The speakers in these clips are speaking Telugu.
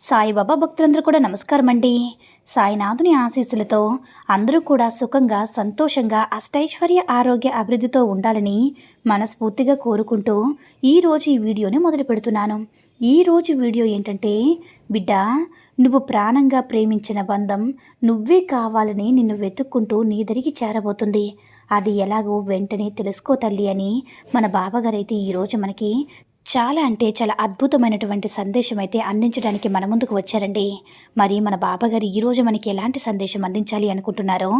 సాయిబాబా భక్తులందరూ కూడా నమస్కారం అండి సాయినాథుని ఆశీస్సులతో అందరూ కూడా సుఖంగా సంతోషంగా అష్టైశ్వర్య ఆరోగ్య అభివృద్ధితో ఉండాలని మనస్ఫూర్తిగా కోరుకుంటూ ఈరోజు ఈ వీడియోని మొదలు పెడుతున్నాను. ఈరోజు వీడియో ఏంటంటే బిడ్డ నువ్వు ప్రాణంగా ప్రేమించిన బంధం నువ్వే కావాలని నిన్ను వెతుక్కుంటూ నీ దరికి చేరబోతుంది. అది ఎలాగో వెంటనే తెలుసుకో తల్లి అని మన బాబాగారైతే ఈరోజు మనకి చాలా అంటే చాలా అద్భుతమైనటువంటి సందేశం అయితే అందించడానికి మన ముందుకు వచ్చారండి. మరి మన బాబాగారు ఈరోజు మనకి ఎలాంటి సందేశం అందించాలి అనుకుంటున్నారో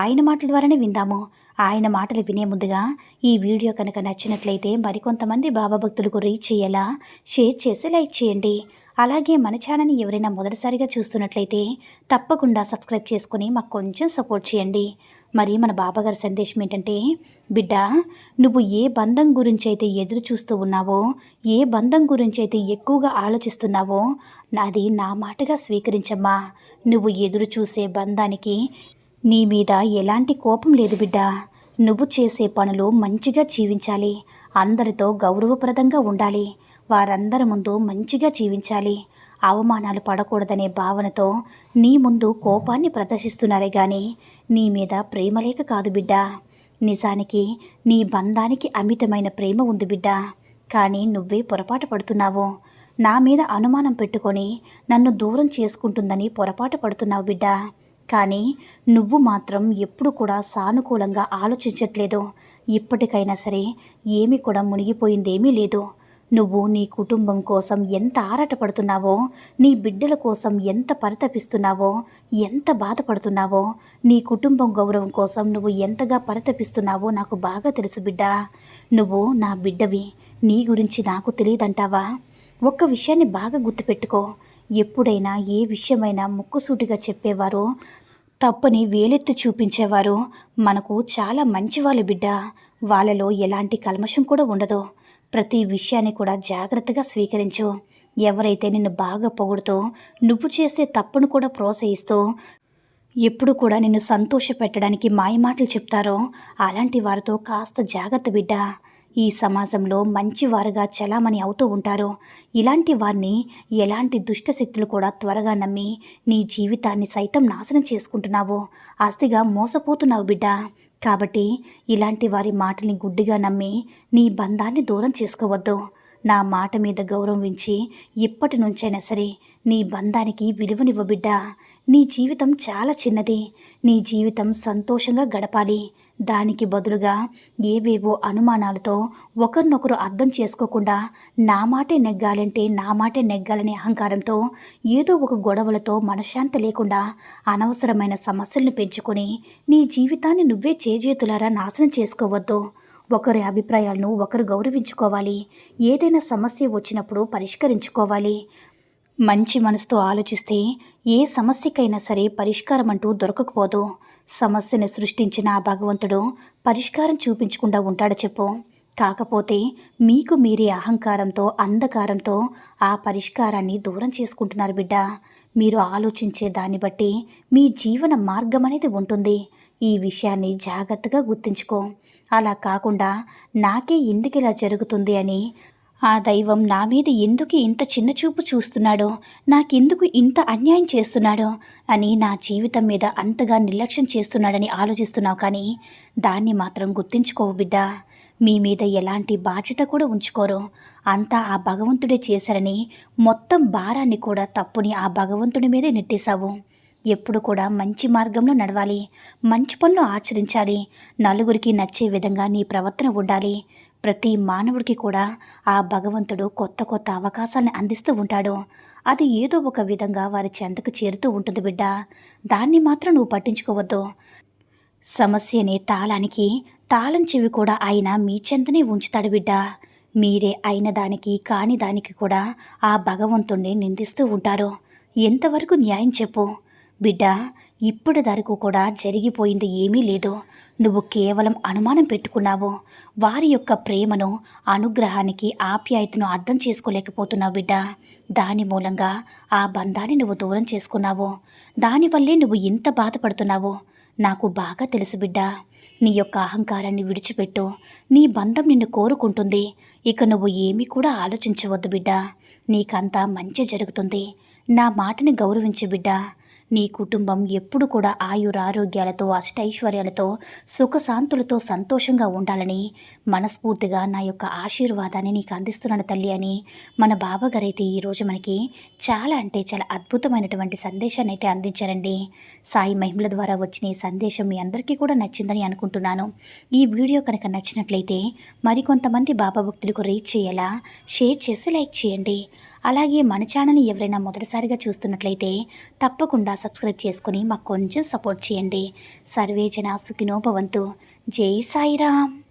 ఆయన మాటల ద్వారానే విందాము. ఆయన మాటలు వినే ముందుగా ఈ వీడియో కనుక నచ్చినట్లయితే మరికొంతమంది బాబా భక్తులకు రీచ్ చేయేలా షేర్ చేసి లైక్ చేయండి. అలాగే మన ఛానల్ని ఎవరైనా మొదటిసారిగా చూస్తున్నట్లయితే తప్పకుండా సబ్స్క్రైబ్ చేసుకుని మాకు కొంచెం సపోర్ట్ చేయండి. మరి మన బాబాగారి సందేశం ఏంటంటే బిడ్డ నువ్వు ఏ బంధం గురించి అయితే ఎదురు చూస్తూ ఉన్నావో ఏ బంధం గురించి అయితే ఎక్కువగా ఆలోచిస్తున్నావో నాది నా మాటగా స్వీకరించమ్మా. నువ్వు ఎదురు చూసే బంధానికి నీ మీద ఎలాంటి కోపం లేదు బిడ్డ. నువ్వు చేసే పనులు మంచిగా జీవించాలి. అందరితో గౌరవప్రదంగా ఉండాలి. వారందరి ముందు మంచిగా జీవించాలి. అవమానాలు పడకూడదనే భావనతో నీ ముందు కోపాన్ని ప్రదర్శిస్తున్నారే కానీ నీ మీద ప్రేమ లేక కాదు బిడ్డ. నిజానికి నీ బంధానికి అమితమైన ప్రేమ ఉంది బిడ్డ. కానీ నువ్వే పొరపాటు పడుతున్నావు. నా మీద అనుమానం పెట్టుకొని నన్ను దూరం చేసుకుంటుందని పొరపాటు పడుతున్నావు బిడ్డ. కానీ నువ్వు మాత్రం ఎప్పుడు కూడా సానుకూలంగా ఆలోచించట్లేదు. ఇప్పటికైనా సరే ఏమీ కూడా మునిగిపోయిందేమీ లేదు. నువ్వు నీ కుటుంబం కోసం ఎంత ఆరాటపడుతున్నావో నీ బిడ్డల కోసం ఎంత పరితపిస్తున్నావో ఎంత బాధపడుతున్నావో నీ కుటుంబం గౌరవం కోసం నువ్వు ఎంతగా పరితపిస్తున్నావో నాకు బాగా తెలుసు బిడ్డ. నువ్వు నా బిడ్డవి నీ గురించి నాకు తెలియదంటావా? ఒక్క విషయాన్ని బాగా గుర్తుపెట్టుకో. ఎప్పుడైనా ఏ విషయమైనా ముక్కుసూటిగా చెప్పేవారో తప్పని వేలెత్తి చూపించేవారు. మనకు చాలా మంచివాళ్ళు బిడ్డ. వాళ్ళలో ఎలాంటి కల్మషం కూడా ఉండదు. ప్రతి విషయాన్ని కూడా జాగ్రత్తగా స్వీకరించు. ఎవరైతే నిన్ను బాగా పొగుడుతూ నువ్వు చేసే తప్పును కూడా ప్రోత్సహిస్తూ ఎప్పుడు కూడా నిన్ను సంతోషపెట్టడానికి మాయమాటలు చెప్తారో అలాంటి వారితో కాస్త జాగ్రత్త బిడ్డ. ఈ సమాజంలో మంచివారుగా చలామణి అవుతూ ఉంటారు. ఇలాంటి వారిని ఎలాంటి దుష్టశక్తులు కూడా త్వరగా నమ్మి నీ జీవితాన్ని సైతం నాశనం చేసుకుంటున్నావు. ఆస్తిగా మోసపోతున్నావు బిడ్డ. కాబట్టి ఇలాంటి వారి మాటల్ని గుడ్డిగా నమ్మి నీ బంధాన్ని దూరం చేసుకోవద్దు. నా మాట మీద గౌరవించి ఇప్పటి నుంచైనా సరే నీ బంధానికి విలువనివ్వబిడ్డా నీ జీవితం చాలా చిన్నది. నీ జీవితం సంతోషంగా గడపాలి. దానికి బదులుగా ఏవేవో అనుమానాలతో ఒకరినొకరు అర్థం చేసుకోకుండా నా మాటే నెగ్గాలంటే నా మాటే నెగ్గాలనే అహంకారంతో ఏదో ఒక గొడవలతో మనశ్శాంతి లేకుండా అనవసరమైన సమస్యలను పెంచుకొని నీ జీవితాన్ని నువ్వే చేజేతులారా నాశనం చేసుకోవద్దు. ఒకరి అభిప్రాయాలను ఒకరు గౌరవించుకోవాలి. ఏదైనా సమస్య వచ్చినప్పుడు పరిష్కరించుకోవాలి. మంచి మనసుతో ఆలోచిస్తే ఏ సమస్యకైనా సరే పరిష్కారం అంటూ దొరకకపోదు. సమస్యను సృష్టించిన ఆ భగవంతుడు పరిష్కారం చూపించకుండా ఉంటాడు చెప్పు. కాకపోతే మీకు మీరే అహంకారంతో అంధకారంతో ఆ పరిష్కారాన్ని దూరం చేసుకుంటున్నారు బిడ్డ. మీరు ఆలోచించే దాన్ని బట్టి మీ జీవన మార్గం అనేది ఉంటుంది. ఈ విషయాన్ని జాగ్రత్తగా గుర్తుంచుకో. అలా కాకుండా నాకే ఎందుకు ఇలా జరుగుతుంది అని ఆ దైవం నా మీద ఎందుకు ఇంత చిన్న చూపు చూస్తున్నాడో? నాకెందుకు ఇంత అన్యాయం చేస్తున్నాడో? అని నా జీవితం మీద అంతగా నిర్లక్ష్యం చేస్తున్నాడని ఆలోచిస్తున్నావు కానీ దాన్ని మాత్రం గుర్తించుకోవు బిడ్డ. మీ మీద ఎలాంటి బాధ్యత కూడా ఉంచుకోరు. అంతా ఆ భగవంతుడే చేశారని మొత్తం భారాన్ని కూడా తప్పుని ఆ భగవంతుడి మీదే నెట్టేశావు. ఎప్పుడు కూడా మంచి మార్గంలో నడవాలి మంచి పనులు ఆచరించాలి నలుగురికి నచ్చే విధంగా నీ ప్రవర్తన ఉండాలి. ప్రతి మానవుడికి కూడా ఆ భగవంతుడు కొత్త కొత్త అవకాశాలను అందిస్తూ ఉంటాడు. అది ఏదో ఒక విధంగా వారి చెంతకు చేరుతూ ఉంటుంది బిడ్డ. దాన్ని మాత్రం నువ్వు పట్టించుకోవద్దు. సమస్యని తాళానికి తాళం చెవి కూడా ఆయన మీ చెంతనే ఉంచుతాడు బిడ్డ. మీరే అయిన దానికి కాని దానికి కూడా ఆ భగవంతుణ్ణి నిందిస్తూ ఉంటారు. ఎంతవరకు న్యాయం చెప్పు. బిడ్డ ఇప్పటి వరకు కూడా జరిగిపోయింది ఏమీ లేదు. నువ్వు కేవలం అనుమానం పెట్టుకున్నావు. వారి యొక్క ప్రేమను అనుగ్రహానికి ఆప్యాయతను అర్థం చేసుకోలేకపోతున్నావు బిడ్డ. దాని మూలంగా ఆ బంధాన్ని నువ్వు దూరం చేసుకున్నావు. దానివల్లే నువ్వు ఇంత బాధపడుతున్నావు. నాకు బాగా తెలుసు బిడ్డ. నీ యొక్క అహంకారాన్ని విడిచిపెట్టు. నీ బంధం నిన్ను కోరుకుంటుంది. ఇక నువ్వు ఏమీ కూడా ఆలోచించవద్దు బిడ్డ. నీకంతా మంచి జరుగుతుంది. నా మాటని గౌరవించు బిడ్డ. నీ కుటుంబం ఎప్పుడు కూడా ఆయురారోగ్యాలతో అష్టైశ్వర్యాలతో సుఖశాంతులతో సంతోషంగా ఉండాలని మనస్ఫూర్తిగా నా యొక్క ఆశీర్వాదాన్ని నీకు అందిస్తున్నాను తల్లి అని మన బాబాగారైతే ఈరోజు మనకి చాలా అంటే చాలా అద్భుతమైనటువంటి సందేశాన్ని అయితే అందించారండి. సాయి మహిమల ద్వారా వచ్చిన ఈ సందేశం మీ అందరికీ కూడా నచ్చిందని అనుకుంటున్నాను. ఈ వీడియో కనుక నచ్చినట్లయితే మరికొంతమంది బాబా భక్తులకు రీచ్ చేయాలా? షేర్ చేసి లైక్ చేయండి. అలాగే మన ఛానల్ని ఎవరైనా మొదటిసారిగా చూస్తున్నట్లయితే తప్పకుండా సబ్స్క్రైబ్ చేసుకుని మాకు కొంచెం సపోర్ట్ చేయండి. సర్వే జన సుఖినో జై సాయిరామ్.